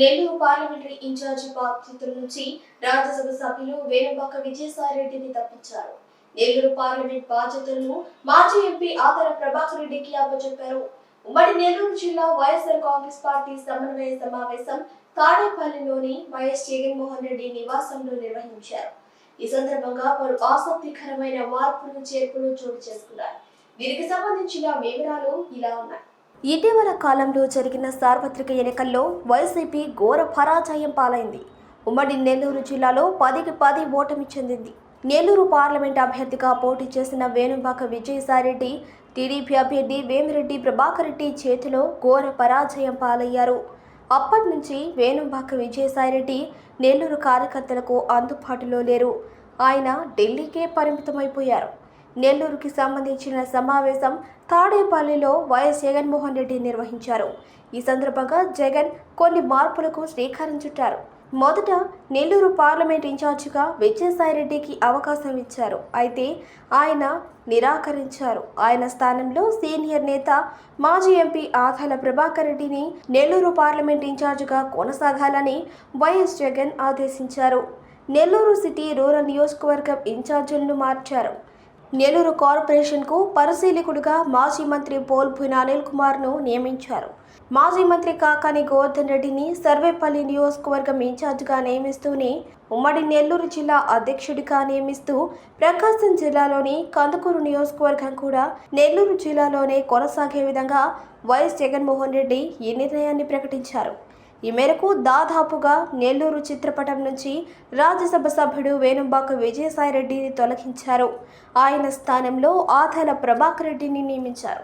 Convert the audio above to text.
Nellore parliamentary incharge బాధ్యతల నుంచి రాజ్యసభ సభ్యులు వేణుబాక విజయసాయిరెడ్డిని తప్పించారు. నెల్లూరు పార్లమెంట్ బాధ్యతలను మాజీ ఎంపీ ఆదర ప్రభాకర్ రెడ్డికి అప్పచెప్పారు. ఉమ్మడి నెల్లూరు జిల్లా వైఎస్ఆర్ కాంగ్రెస్ పార్టీ సమన్వయ సమావేశం తాడేపల్లిలోని వైఎస్ జగన్మోహన్ రెడ్డి నివాసంలో నిర్వహించారు. ఈ సందర్భంగా పలు ఆసక్తికరమైన మార్పులు చేర్పులు చోటు చేసుకున్నారు దీనికి సంబంధించిన వివరాలు ఇలా ఉన్నాయి. ఇటీవల కాలంలో జరిగిన సార్వత్రిక ఎన్నికల్లో వైసీపీ ఘోర పరాజయం పాలైంది. ఉమ్మడి నెల్లూరు జిల్లాలో పదికి పది ఓటమి చెందింది. నెల్లూరు పార్లమెంట్ అభ్యర్థిగా పోటీ చేసిన వేణుబాక విజయసాయిరెడ్డి టీడీపీ అభ్యర్థి వేమిరెడ్డి ప్రభాకర్ రెడ్డి చేతిలో ఘోర పరాజయం పాలయ్యారు. అప్పటి నుంచి వేణుబాక విజయసాయిరెడ్డి నెల్లూరు కార్యకర్తలకు అందుబాటులో లేరు. ఆయన ఢిల్లీకే పరిమితమైపోయారు. నెల్లూరుకి సంబంధించిన సమావేశం తాడేపల్లిలో వైఎస్ జగన్మోహన్ రెడ్డి నిర్వహించారు. ఈ సందర్భంగా జగన్ కొన్ని మార్పులకు శ్రీకారం చుట్టారు. మొదట నెల్లూరు పార్లమెంట్ ఇన్ఛార్జిగా విజయసాయిరెడ్డికి అవకాశం ఇచ్చారు. అయితే ఆయన నిరాకరించారు. ఆయన స్థానంలో సీనియర్ నేత మాజీ ఎంపీ ఆధాల ప్రభాకర్ రెడ్డిని నెల్లూరు పార్లమెంట్ ఇన్ఛార్జిగా కొనసాగాలని వైఎస్ జగన్ ఆదేశించారు. నెల్లూరు సిటీ రూరల్ నియోజకవర్గం ఇన్ఛార్జీలను మార్చారు. నెల్లూరు కార్పొరేషన్కు పరిశీలకుడిగా మాజీ మంత్రి పోల్భున అనిల్ కుమార్ను నియమించారు. మాజీ మంత్రి కాకాని గోవర్ధన్ రెడ్డిని సర్వేపల్లి నియోజకవర్గం ఇన్ఛార్జిగా నియమిస్తూనే ఉమ్మడి నెల్లూరు జిల్లా అధ్యక్షుడిగా నియమిస్తూ ప్రకాశం జిల్లాలోని కందుకూరు నియోజకవర్గం కూడా నెల్లూరు జిల్లాలోనే కొనసాగే విధంగా వైఎస్ జగన్మోహన్ రెడ్డి ఈ నిర్ణయాన్ని ప్రకటించారు. ఈ మేరకు దాదాపుగా నెల్లూరు చిత్రపటం నుంచి రాజ్యసభ సభ్యుడు వేణుబాక విజయసాయిరెడ్డిని తొలగించారు. ఆయన స్థానంలో ఆదాల ప్రభాకర్ రెడ్డిని నియమించారు.